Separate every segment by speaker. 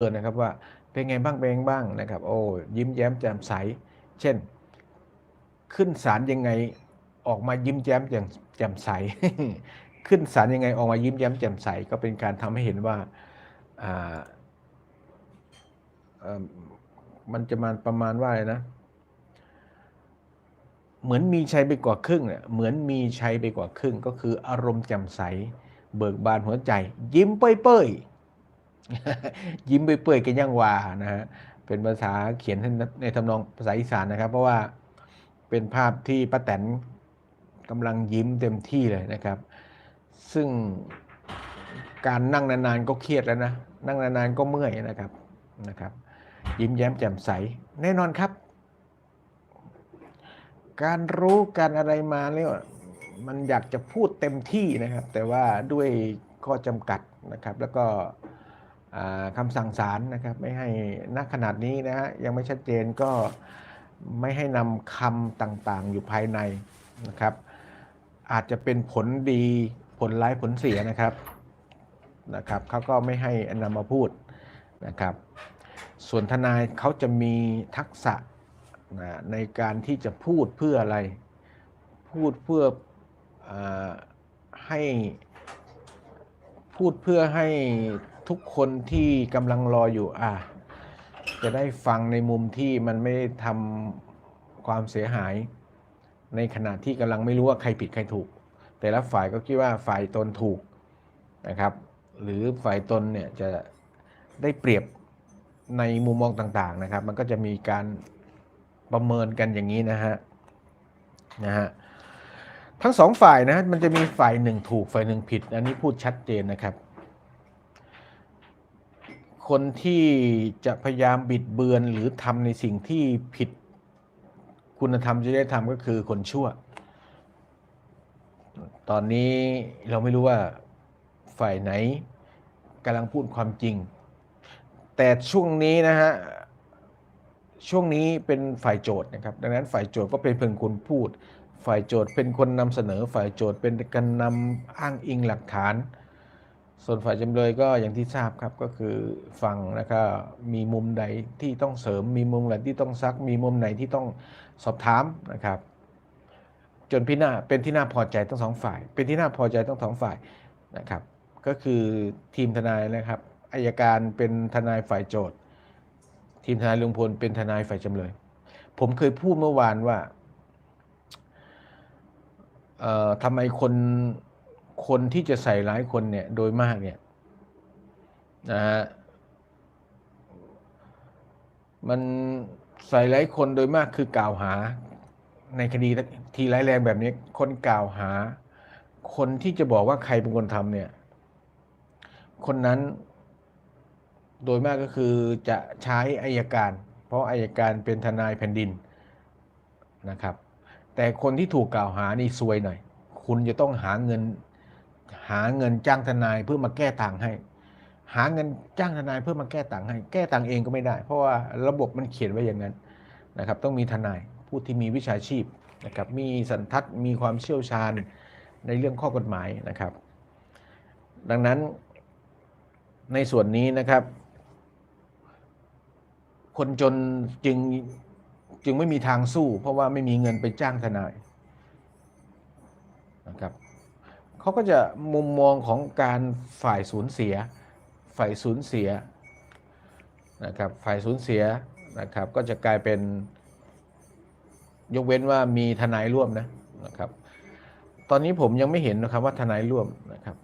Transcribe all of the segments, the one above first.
Speaker 1: เตือนนะครับว่าเป็นไงบ้างเป็นไงบ้างนะครับ โอ้ยิ้มแย้มแจ่มใส เช่น ขึ้นศาลยังไงออกมายิ้มแย้มแจ่มแจ่มใส ขึ้นศาลยังไงออกมายิ้มแย้มแจ่มใส ก็เป็นการทำให้เห็นว่าอ่ามันจะมาประมาณว่าอะไรนะ เหมือนมีชัยไปกว่าครึ่งเนี่ยเหมือนมีชัยไปกว่าครึ่ง ก็คืออารมณ์แจ่มใส เบิกบานหัวใจ ยิ้มเป้ย ยิ้มเป้ยเป้ยๆกันย่างวานะฮะเป็นภาษาเขียนในทำนองภาษาอีสานนะครับ เพราะว่าเป็นภาพที่ป้าแตนกำลังยิ้มเต็มที่เลยนะครับ ซึ่งการนั่งนานๆก็เครียดแล้วนะ นั่งนานๆก็เมื่อยนะครับนะครับ ยิ้มแย้มแจ่มใส แน่นอนครับ การรู้การอะไรมาแล้วมันอยากจะพูดเต็มที่นะครับ แต่ว่าด้วยข้อจำกัดนะครับ แล้วก็ คำสั่งศาลนะครับ ไม่ให้ณขนาดนี้นะฮะยังไม่ชัดเจนก็ไม่ให้นำคำต่างๆ อยู่ภายในนะครับ อาจจะเป็นผลดีผลร้ายผลเสียนะครับนะครับเขาก็ไม่ให้นำมาพูดนะครับ ส่วนทนายเขาจะมีทักษะนะในการที่จะพูดเพื่ออะไร พูดเพื่ออให้พูดเพื่อให้ ทุกคนที่กำลังรออยู่อะจะได้ฟังในมุมที่มันไม่ได้ทำความเสียหาย ในขณะที่กำลังไม่รู้ว่าใครผิดใครถูก แต่ละฝ่ายก็คิดว่าฝ่ายตนถูกนะครับ หรือฝ่ายตนเนี่ยจะได้เปรียบในมุมมองต่าง ๆนะครับ มันก็จะมีการประเมินกันอย่างนี้นะฮะนะฮะทั้งสองฝ่ายนะฮะมันจะมีฝ่ายหนึ่งถูกฝ่ายหนึ่งผิด อันนี้พูดชัดเจนนะครับ คนที่จะพยายามบิดเบือนหรือทำในสิ่งที่ผิดคุณธรรมจริยธรรมก็คือคนชั่ว ตอนนี้เราไม่รู้ว่าฝ่ายไหนกำลังพูดความจริง แต่ช่วงนี้นะฮะ ช่วงนี้เป็นฝ่ายโจทย์นะครับ ดังนั้นฝ่ายโจทย์ก็เป็นเพียงคนพูด ฝ่ายโจทย์เป็นคนนำเสนอ ฝ่ายโจทย์เป็นการนำอ้างอิงหลักฐาน ส่วนฝ่ายจำเลยก็อย่างที่ทราบครับก็คือฟังแล้วก็มีมุมใดที่ต้องเสริม มีมุมไหนที่ต้องซัก มีมุมไหนที่ต้องสอบถามนะครับ จนพี่น่าเป็นที่น่าพอใจทั้งสองฝ่าย เป็นที่น่าพอใจทั้งสองฝ่ายนะครับ ก็คือทีมทนายนะครับอายการเป็นทนายฝ่ายโจทย์ ทีมทนายลุงพลเป็นทนายฝ่ายจำเลย ผมเคยพูดเมื่อวานว่าทำไมคน คนที่จะใส่ร้ายคนเนี่ยโดยมากเนี่ยนะฮะมันใส่ร้ายคนโดยมากคือกล่าวหา ในคดีทีร้ายแรงแบบนี้ คนกล่าวหา คนที่จะบอกว่าใครเป็นคนทำเนี่ย คนนั้นโดยมากก็คือจะใช้อายการ เพราะอายการเป็นทนายแผ่นดินนะครับ แต่คนที่ถูกกล่าวหานี่ซวยหน่อย คุณจะต้องหาเงิน หาเงินจ้างทนายเพื่อมาแก้ต่างให้ หาเงินจ้างทนายเพื่อมาแก้ต่างให้ แก้ต่างเองก็ไม่ได้ เพราะว่าระบบมันเขียนไว้อย่างนั้นนะครับ ต้องมีทนายผู้ที่มีวิชาชีพนะครับ มีสันทัดมีความเชี่ยวชาญในเรื่องข้อกฎหมายนะครับ ดังนั้นในส่วนนี้นะครับ คนจนจึงจึงไม่มีทางสู้ เพราะว่าไม่มีเงินไปจ้างทนายนะครับ เขาก็จะมุมมองของการฝ่ายสูญเสีย ฝ่ายสูญเสียนะครับฝ่ายสูญเสียนะครับก็จะกลายเป็นยกเว้นว่ามีทนายร่วมนะนะครับ ตอนนี้ผมยังไม่เห็นนะครับว่าทนายร่วมนะครับ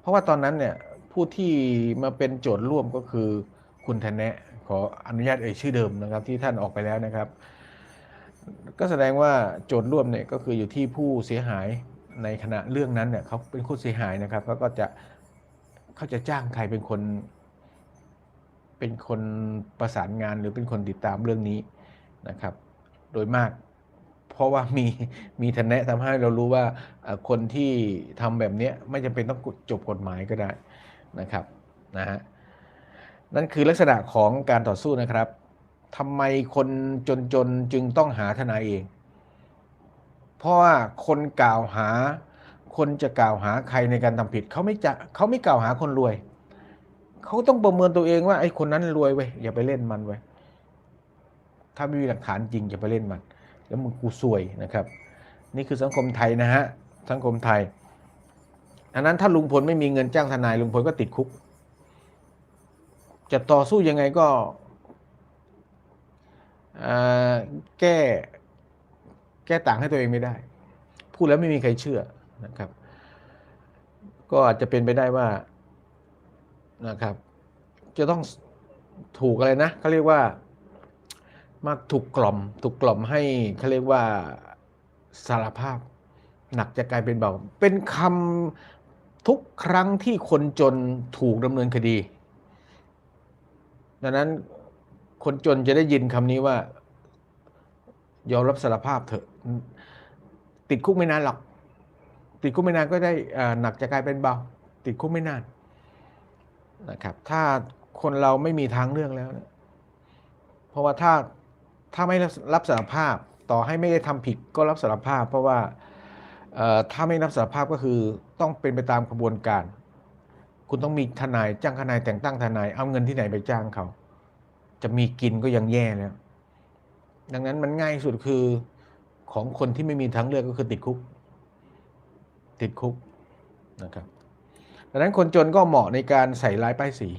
Speaker 1: เพราะว่าตอนนั้นเนี่ยผู้ที่มาเป็นโจทย์ร่วมก็คือคุณทนแนะขออนุญาตเอ่ยชื่อเดิมนะครับ ที่ท่านออกไปแล้วนะครับ ก็แสดงว่าโจทย์ร่วมเนี่ยก็คืออยู่ที่ผู้เสียหายในขณะเรื่องนั้นเนี่ยเขาเป็นผู้เสียหายนะครับเขาก็จะเขาจะจ้างใครเป็นคน เป็นคนประสานงานหรือเป็นคนติดตามเรื่องนี้นะครับ โดยมาก เพราะว่ามีมีทนแนะทำให้เรารู้ว่าคนที่ทำแบบนี้ไม่จำเป็นต้องจบกฎหมายก็ได้นะครับนะฮะนั่นคือลักษณะของการต่อสู้นะครับ ทำไมคนจนๆจึงต้องหาทนายเอง เพราะว่าคนกล่าวหา คนจะกล่าวหาใครในการทำผิดเขาไม่จะเขาไม่กล่าวหาคนรวย เขาต้องประเมินตัวเองว่าไอ้คนนั้นรวยเว้ยอย่าไปเล่นมันไว้ยถ้าไม่มีหลักฐานจริงอย่าไปเล่นมัน แล้วมึงกูซวยนะครับ นี่คือสังคมไทยนะฮะสังคมไทยอันนั้นถ้าลุงพลไม่มีเงินจ้างทนายลุงพลก็ติดคุก จะต่อสู้ยังไงก็ แก้แก้ต่างให้ตัวเองไม่ได้ พูดแล้วไม่มีใครเชื่อนะครับ ก็อาจจะเป็นไปได้ว่านะครับ จะต้องถูกอะไรนะเขาเรียกว่ามาถูกกล่อม ถูกกล่อมให้เขาเรียกว่าสารภาพ หนักจะกลายเป็นเบา เป็นคำทุกครั้งที่คนจนถูกดำเนินคดี ดังนั้น คนจนจะได้ยินคำนี้ว่า ยอมรับสารภาพเถอะ ติดคุกไม่นานหรอก ติดคุกไม่นานก็ได้อ่าหนักจะกลายเป็นเบา ติดคุกไม่นานนะครับ ถ้าคนเราไม่มีทางเลือกแล้วเนี่ยเพราะว่าถ้าถ้าไม่รับสารภาพ ต่อให้ไม่ได้ทำผิดก็รับสารภาพ เพราะว่าถ้าไม่รับสารภาพก็คือต้องเป็นไปตามกระบวนการ คุณต้องมีทนายจ้างทนายแต่งตั้งทนาย เอาเงินที่ไหนไปจ้างเขา จะมีกินก็ยังแย่แล้ว ดังนั้นมันง่ายสุดคือของคนที่ไม่มีทางเลือกก็คือติดคุก ติดคุกนะครับดังนั้นคนจนก็เหมาะในการใส่ร้ายป้ายสี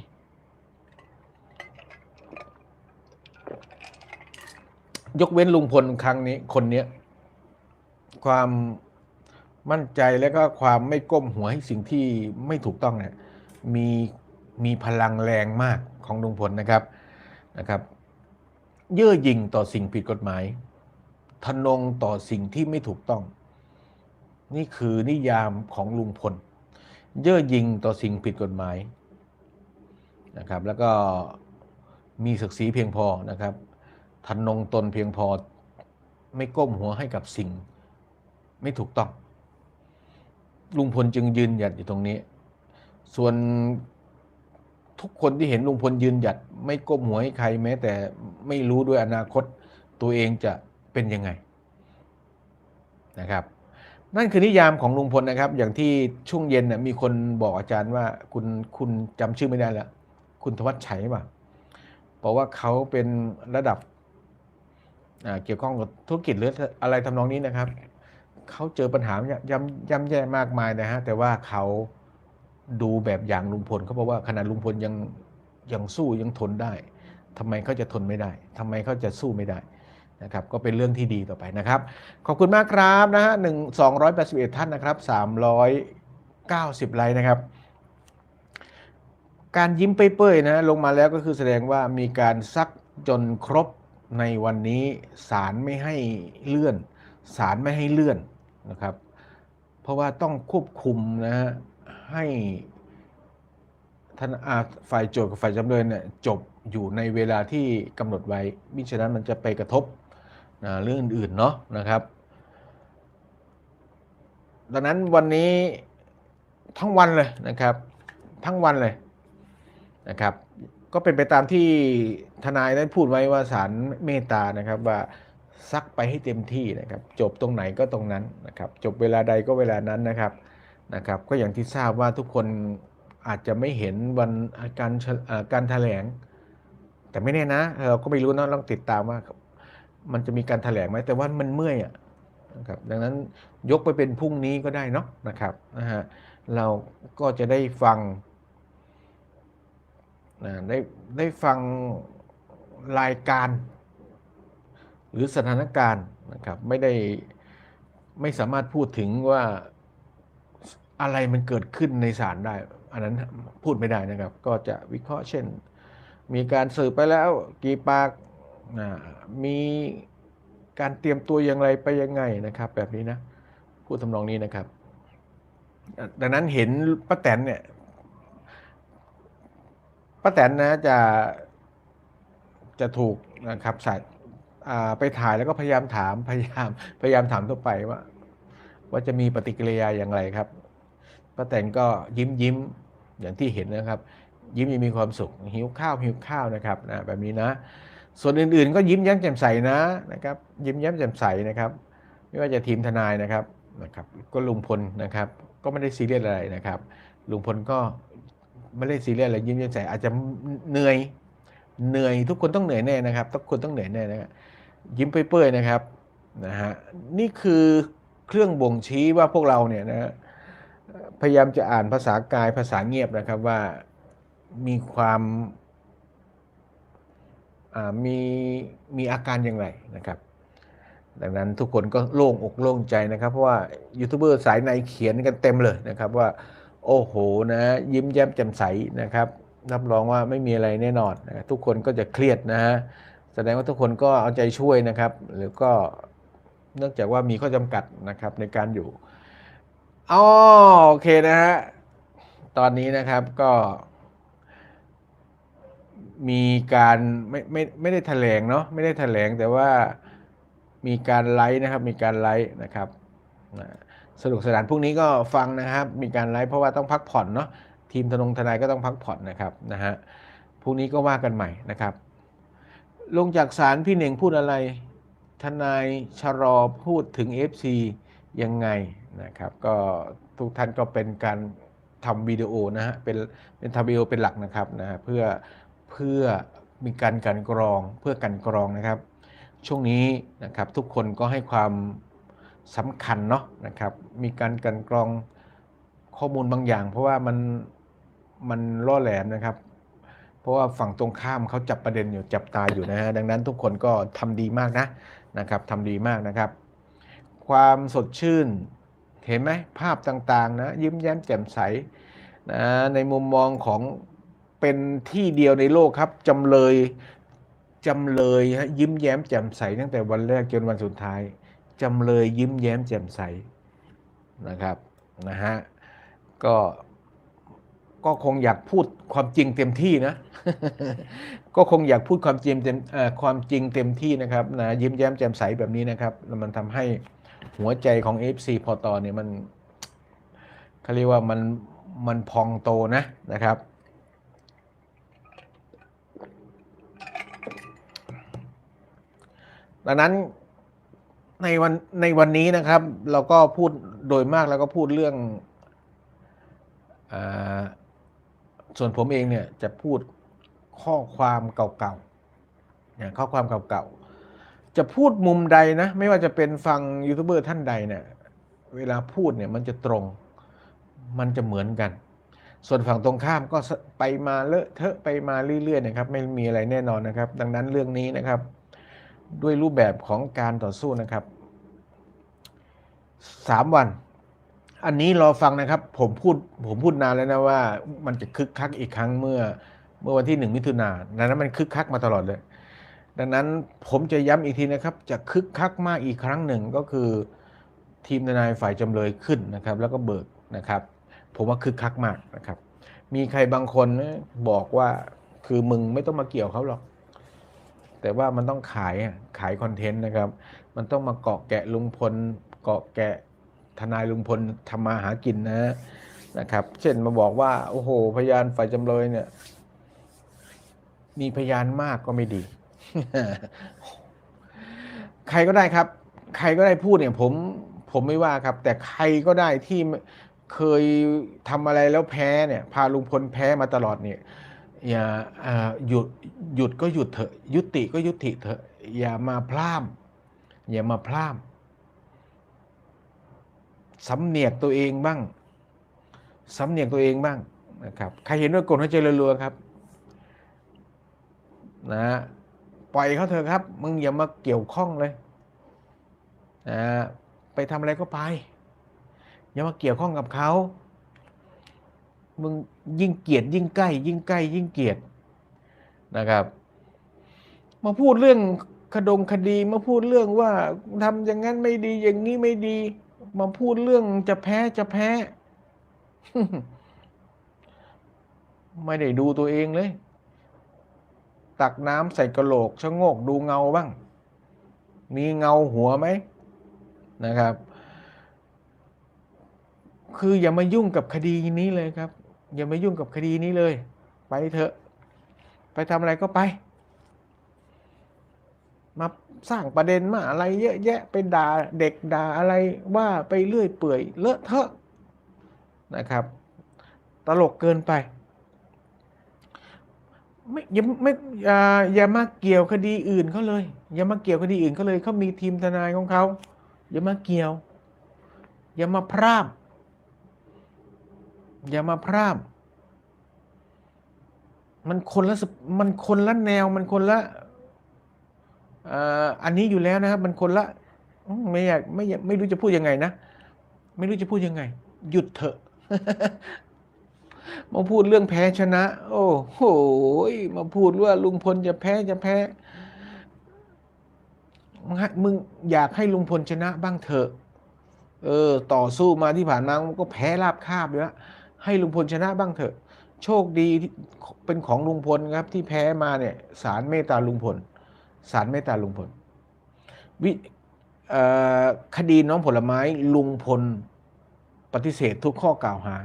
Speaker 1: ยกเว้นลุงพลครั้งนี้คนนี้ความมั่นใจและก็ความไม่ก้มหัวให้สิ่งที่ไม่ถูกต้องเนี่ยมีมีพลังแรงมากของลุงพลนะครับ นะครับเย่อหยิ่งต่อสิ่งผิดกฎหมาย ทนงต่อสิ่งที่ไม่ถูกต้อง นี่คือนิยามของลุงพล เย่อหยิ่งต่อสิ่งผิดกฎหมายนะครับ แล้วก็มีศักดิ์ศรีเพียงพอนะครับทะนงตนเพียงพอไม่ก้มหัวให้กับสิ่งไม่ถูกต้อง ลุงพลจึงยืนหยัดอยู่ตรงนี้ ส่วน ทุกคนที่เห็นลุงพลยืนหยัด ไม่ก้มหัวให้ใครแม้ แต่ไม่รู้ด้วยอนาคตตัวเองจะเป็นยังไงนะครับ นั่นคือนิยามของลุงพลนะครับ อย่างที่ช่วงเย็นนะมีคนบอกอาจารย์ว่าคุณคุณจำชื่อไม่ได้แล้วคุณธวัชชัยป่ะบอกว่าเขาเป็นระดับเกี่ยวข้องกับธุรกิจหรืออะไรทำนองนี้นะครับเขาเจอปัญหาย่ำย่ำแย่มากมายนะฮะแต่ว่าเขา ดูแบบอย่างลุงพลเขาบอกว่าขนาดลุงพลยังยังสู้ยังทนได้ทำไมเขาจะทนไม่ได้ทำไมเขาจะสู้ไม่ได้นะครับก็เป็นเรื่องที่ดีต่อไปนะครับ ขอบคุณมากครับนะฮะหนึ่งสองร้อยแปดสิบเอ็ดท่านนะครับสามร้อยเก้าสิบไลค์นะครับการยิ้มเปื่อยๆนะลงมาแล้วก็คือแสดงว่ามีการซักจนครบในวันนี้ศาลไม่ให้เลื่อนศาลไม่ให้เลื่อนนะครับ เพราะว่าต้องควบคุมนะฮะ ให้ท่านอาฝ่ายโจทย์กับฝ่ายจำเลยเนี่ยจบอยู่ในเวลาที่กำหนดไว้มิฉะนั้นมันจะไปกระทบนะเรื่องอื่นๆเนาะนะครับ ดังนั้นวันนี้ทั้งวันเลยนะครับ ทั้งวันเลยนะครับ ก็เป็นไปตามที่ทนายได้พูดไว้ว่าศาลเมตตานะครับว่าซักไปให้เต็มที่นะครับ จบตรงไหนก็ตรงนั้นนะครับ จบเวลาใดก็เวลานั้นนะครับ นะครับก็อย่างที่ทราบว่าทุกคนอาจจะไม่เห็นวันการการแถลง แต่ไม่แน่นะเราก็ไม่รู้นะต้องติดตามว่า มันจะมีการแถลงไหมแต่ว่ามันเมื่อยอะนะครับดังนั้นยกไปเป็นพรุ่งนี้ก็ได้เนาะนะครับนะฮะเราก็จะได้ฟังนะได้ได้ฟังรายการ หรือสถานการณ์นะครับไม่ได้ไม่สามารถพูดถึงว่า อะไรมันเกิดขึ้นในศาลได้ อันนั้นพูดไม่ได้นะครับ ก็จะวิเคราะห์เช่น มีการสืบไปแล้วกี่ปากมีการเตรียมตัวอย่างไรไปยังไงนะครับ แบบนี้นะพูดทำนองนี้นะครับ ดังนั้นเห็นป้าแตนเนี่ยป้าแตนนะจะจะถูกนะครับส่อ่าไปถ่ายแล้วก็พยายามถามพยายามพยายามถามทั่วไปว่า ว่าจะมีปฏิกิริยาอย่างไรครับ ป้าแตนก็ยิ้มยิ้มอย่างที่เห็นนะครับ ยิ้มยังมีความสุขหิวข้าวหิวข้าวนะครับนะแบบนี้นะ ส่วนอื่นๆ ก็ยิ้มแย้มแจ่มใสนะนะครับ ยิ้มแย้มแจ่มใสนะครับ ไม่ว่าจะทีมทนายนะครับนะครับ ก็ลุงพลนะครับ ก็ไม่ได้ซีเรียสอะไรนะครับ ลุงพลก็ไม่ได้ซีเรียสอะไรยิ้มแย้มใสอาจจะเหนื่อยเหนื่อยทุกคนต้องเหนื่อยแน่นะครับทุกคนต้องเหนื่อยแน่นะยิ้มเปื่อยๆนะครับนะฮะนี่คือเครื่องบ่งชี้ว่าพวกเราเนี่ยนะฮะ พยายามจะอ่านภาษากายภาษาเงียบนะครับว่ามีความมีมีอาการอย่างไรนะครับ ดังนั้นทุกคนก็โล่งอกโล่งใจนะครับ เพราะว่ายูทูบเบอร์สายในเขียนกันเต็มเลยนะครับว่า โอ้โหนะยิ้มแย้มแจ่มใสนะครับรับรองว่าไม่มีอะไรแน่นอนนะทุกคนก็จะเครียดนะฮะแสดงว่าทุกคนก็เอาใจช่วยนะครับ หรือก็เนื่องจากว่ามีข้อจำกัดนะครับในการอยู่ อ๋อโอเคนะฮะ ตอนนี้นะครับก็ มีการไม่ไม่ไม่ได้แถลงเนาะไม่ได้แถลงแต่ว่ามีการไลฟ์นะครับ มีการไลฟ์นะครับสนุกสนานพรุ่งนี้ก็ฟังนะครับ มีการไลฟ์เพราะว่าต้องพักผ่อนเนาะทีมทนงทนายก็ต้องพักผ่อนนะครับนะฮะพรุ่งนี้ก็ว่ากันใหม่นะครับ ลงจากศาลพี่เน่งพูดอะไร ทนายชรอพูดถึง FC ยังไงนะครับ ก็ทุกท่านก็เป็นการทำวิดีโอนะฮะเป็นเป็นทำวิดีโอเป็นหลักนะครับนะฮะเพื่อเพื่อมีการกันกรองเพื่อกันกรองนะครับ ช่วงนี้นะครับทุกคนก็ให้ความสำคัญเนาะนะครับ มีการกันกรองข้อมูลบางอย่าง เพราะว่ามันมันล่อแหลมนะครับ เพราะว่าฝั่งตรงข้ามเขาจับประเด็นอยู่จับตาอยู่นะฮะดังนั้นทุกคนก็ทำดีมากนะนะครับทำดีมากนะครับ ความสดชื่น เห็นไหมภาพต่างๆนะยิ้มแย้มแจ่มใสนะในมุมมองของเป็นที่เดียวในโลกครับจำเลยจำเลยฮะยิ้มแย้มแจ่มใสตั้งแต่วันแรกจนวันสุดท้ายจำเลยยิ้มแย้มแจ่มใสนะครับนะฮะก็ก็คงอยากพูดความจริงเต็มที่นะ ก็คงอยากพูดความจริงเต็มความจริงเต็มที่นะครับนะยิ้มแย้มแจ่มใสแบบนี้นะครับแล้วมันทำให้ หัวใจของ FC พอตอเนี่ยมันเขาเรียกว่ามันมันพองโตนะนะครับ ดังนั้นในวันในวันนี้นะครับ เราก็พูดโดยมากแล้วก็พูดเรื่องอส่วนผมเองเนี่ยจะพูดข้อความเก่าๆเนี่ยข้อความเก่าๆ จะพูดมุมใดนะ ไม่ว่าจะเป็นฟังยูทูบเบอร์ท่านใดเนี่ยเวลาพูดเนี่ยมันจะตรงมันจะเหมือนกัน ส่วนฝั่งตรงข้ามก็ไปมาเลอะเทอะไปมาเรื่อยๆนะครับ ไม่มีอะไรแน่นอนนะครับ ดังนั้นเรื่องนี้นะครับ ด้วยรูปแบบของการต่อสู้นะครับสามวัน อันนี้รอฟังนะครับ ผมพูดผมพูดนานแล้วนะว่า มันจะคึกคักอีกครั้งเมื่อ เมื่อวันที่หนึ่งมิถุนายนนั้นมันคึกคักมาตลอดเลย ดังนั้นผมจะย้ำอีกทีนะครับ จะคึกคักมากอีกครั้งหนึ่งก็คือทีมทนายฝ่ายจำเลยขึ้นนะครับ แล้วก็เบิกนะครับ ผมว่าคึกคักมากนะครับ มีใครบางคนบอกว่าคือมึงไม่ต้องมาเกี่ยวเขาหรอก แต่ว่ามันต้องขายขายคอนเทนต์นะครับ มันต้องมาเกาะแกะลุงพลเกาะแกะทนายลุงพลทำมาหากินนะนะครับ เช่นมาบอกว่า โอ้โห พยานฝ่ายจำเลยเนี่ย มีพยานมากก็ไม่ดี ใครก็ได้ครับ ใครก็ได้พูดเนี่ย ผมผมไม่ว่าครับ แต่ใครก็ได้ที่เคยทำอะไรแล้วแพ้เนี่ย พาลุงพลแพ้มาตลอดเนี่ย อย่าหยุดหยุดก็หยุดเถอะ ยุติก็ยุติเถอะ อย่ามาพลาดอย่ามาพลาดสำเนียกตัวเองบ้างสำเนียกตัวเองบ้างนะครับ ใครเห็นว่ากดหัวใจรัวๆครับ นะ ปล่อยเขาเถอะครับ มึงอย่ามาเกี่ยวข้องเลยนะไปทำอะไรก็ไป อย่ามาเกี่ยวข้องกับเขามึงยิ่งเกลียดยิ่งใกล้ ยิ่งใกล้ ยิ่งเกลียดนะครับ มาพูดเรื่องคดงคดีมาพูดเรื่องว่าทำอย่างนั้นไม่ดีอย่างนี้ไม่ดี มาพูดเรื่องจะแพ้จะแพ้ ไม่ได้ดูตัวเองเลย ตักน้ำใส่กระโหลกชะโงกดูเงาบ้าง มีเงาหัวไหมนะครับ คืออย่ามายุ่งกับคดีนี้เลยครับ อย่ามายุ่งกับคดีนี้เลย ไปเถอะ ไปทำอะไรก็ไป มาสร้างประเด็นมาอะไรเยอะแยะไปด่าเด็กด่าอะไรว่าไปเรื่อยเปื่อยเลอะเทอะนะครับ ตลกเกินไป ไม่อย่าไม่อย่าอย่ามาเกี่ยวคดีอื่นเขาเลย อย่ามาเกี่ยวคดีอื่นเขาเลยเขามีทีมทนายของเขาอย่ามาเกี่ยว อย่ามาพร่ำอย่ามาพร่ำมันคนละมันคนละแนวมันคนละอันนี้อยู่แล้วนะครับ มันคนละไม่อยากไม่ไม่รู้จะพูดยังไงนะ ไม่รู้จะพูดยังไง หยุดเถอะ มาพูดเรื่องแพ้ชนะ โอ้โหมาพูดว่าลุงพลจะแพ้จะแพ้ มึงอยากให้ลุงพลชนะบ้างเถอะ เออ ต่อสู้มาที่ผ่านมามันก็แพ้ราบคาบอยู่แล้วให้ลุงพลชนะบ้างเถอะ โชคดีเป็นของลุงพลครับ ที่แพ้มาเนี่ยศาลเมตตาลุงพลศาลเมตตาลุงพลวิคดีน้องผลไม้ลุงพล ปฏิเสธทุกข้อกล่าวหา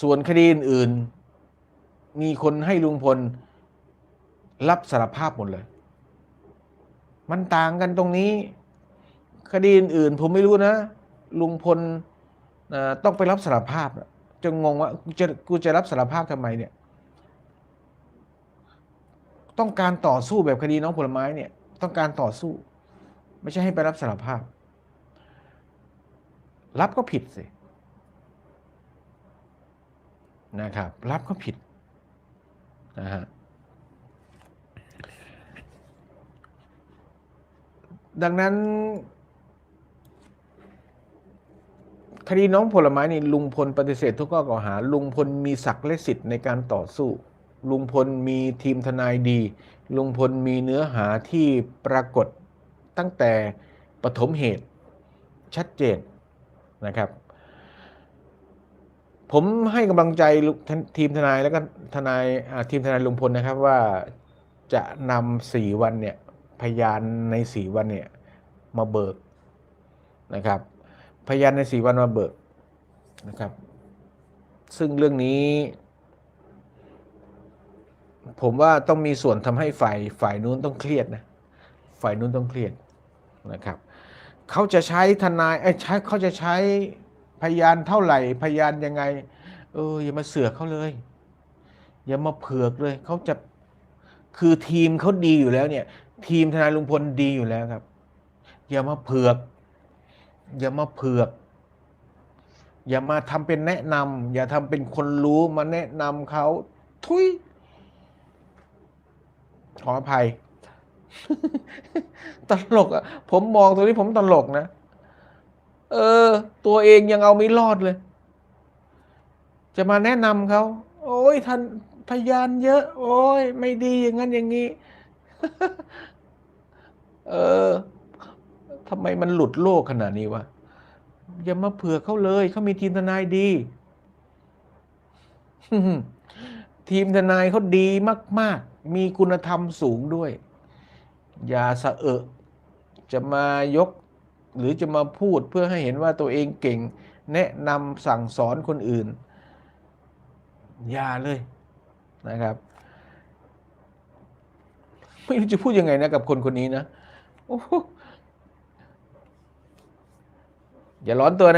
Speaker 1: ส่วนคดีอื่น มีคนให้ลุงพล รับสารภาพหมดเลย มันต่างกันตรงนี้ คดีอื่นผมไม่รู้นะ ลุงพลต้องไปรับสารภาพจะงงว่ากูจะกูจะรับสารภาพทำไมเนี่ย ต้องการต่อสู้แบบคดีน้องผลไม้เนี่ย ต้องการต่อสู้ ไม่ใช่ให้ไปรับสารภาพ รับก็ผิดสิ นะครับ รับก็ผิดนะฮะดังนั้น คดีน้องผลไม้นี่ลุงพลปฏิเสธทุกข้อกล่าวหา ลุงพลมีศักดิ์และสิทธิ์ในการต่อสู้ ลุงพลมีทีมทนายดี ลุงพลมีเนื้อหาที่ปรากฏตั้งแต่ปฐมเหตุชัดเจนนะครับ ผมให้กำลังใจทีมทนายแล้วก็ทนายทีมทนายลุงพลนะครับว่าจะนำสี่วันเนี่ยพยานในสี่วันเนี่ยมาเบิกนะครับ พยานในสี่วันมาเบิกนะครับ ซึ่งเรื่องนี้ ผมว่าต้องมีส่วนทำให้ฝ่ายฝ่ายนู้นต้องเครียดนะฝ่ายนู้นต้องเครียดนะครับ เขาจะใช้ทนายไอ้ใช้เขาจะใช้ พยานเท่าไหร่ พยานยังไง เออ อย่ามาเสือกเขาเลย อย่ามาเผือกเลย เขาจะคือทีมเขาดีอยู่แล้วเนี่ย ทีมทนายลุงพลดีอยู่แล้วครับ อย่ามาเผือก อย่ามาเผือก อย่ามาทำเป็นแนะนำอย่าทำเป็นคนรู้มาแนะนำเขาทุยขออภัย ตลกอะผมมองตรงนี้ผมตลกนะ เออ ตัวเองยังเอาไม่รอดเลย จะมาแนะนำเขา โอ้ยท่านพยานเยอะ โอ้ยไม่ดีอย่างนั้นอย่างนี้ เออทำไมมันหลุดโลกขนาดนี้วะอย่ามาเผื่อเขาเลยเขามีทีมทนายดี ทีมทนายเขาดีมาก ๆ มีคุณธรรมสูงด้วย อย่าสะเอะจะมายก หรือจะมาพูดเพื่อให้เห็นว่าตัวเองเก่ง แนะนำสั่งสอนคนอื่น อย่าเลยนะครับ ไม่รู้จะพูดยังไงนะกับคนคนนี้นะ โอ้อย่าร้อนตัวนะ